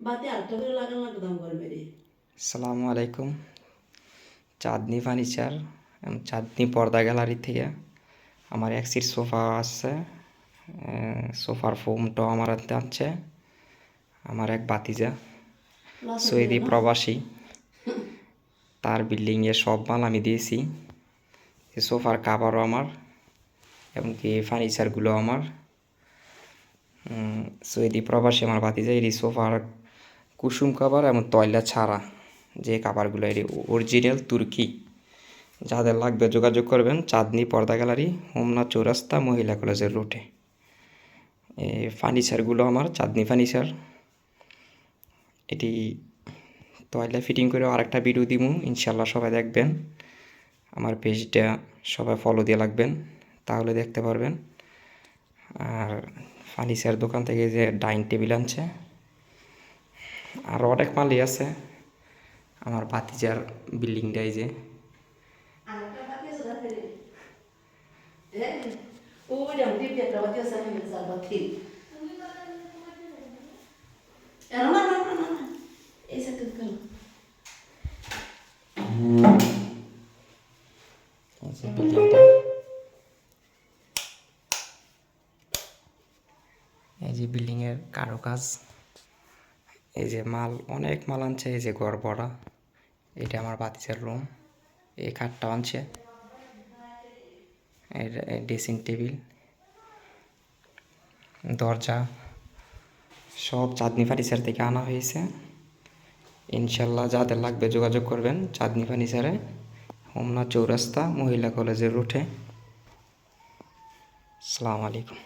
বাতি আরেকটা করে লাগানো দাম করে মেরে আসসালামু আলাইকুম। চাঁদনি ফার্নিচার এবং চাঁদনি পর্দা গ্যালারি থেকে আমার এক সিট সোফা আসছে আহ, সোফার ফোমটাও আমার হাতে আনছে আমার এক বাতিজা সৌদি প্রবাসী। তার বিল্ডিংয়ে সব মাল আমি দিয়েছি। এই সোফার কাভারও আমার এমনকি ফার্নিচারগুলো আমার। সৌদি প্রবাসী আমার বাতিজা এই সোফার কুসুম কাভার এবং তয়লা ছাড়া যে কাভারগুলো এর অরিজিনাল তুর্কি। যাদের লাগবে যোগাযোগ করবেন চাঁদনি পর্দা গ্যালারি, হোমনা চৌরাস্তা, মহিলা কলেজের রুটে। এই ফার্নিচারগুলো আমার, চাঁদনি ফার্নিচার। এটি তয়লা ফিটিং করে আরেকটা ভিডিও দিব ইনশাল্লাহ সবাই দেখবেন। আমার পেজটা সবাই ফলো দিয়ে লাগবেন তাহলে দেখতে পারবেন। আর ফার্নিচার দোকান থেকে যে ডাইনিং টেবিল আনছে আর অনেক মালি আছে। আমার বাতিজার বিল্ডিংটাই যে। এই যে বিল্ডিংটা। এই যে বিল্ডিংয়ের কারুকাজ। এই যে মাল, অনেক মাল আনছে, এই যে ঘর ভরা এটা আমার বাতিজার রুম এই খাটটা আনছে। ড্রেসিং টেবিল দরজা। সব চাঁদনি ফার্নিচার থেকে আনা হয়েছে। ইনশাল্লাহ যাদের লাগবে যোগাযোগ করবেন চাঁদনি ফার্নিচারে হোমনা চৌরাস্তা, মহিলা কলেজের রুটে সালাম আলাইকুম।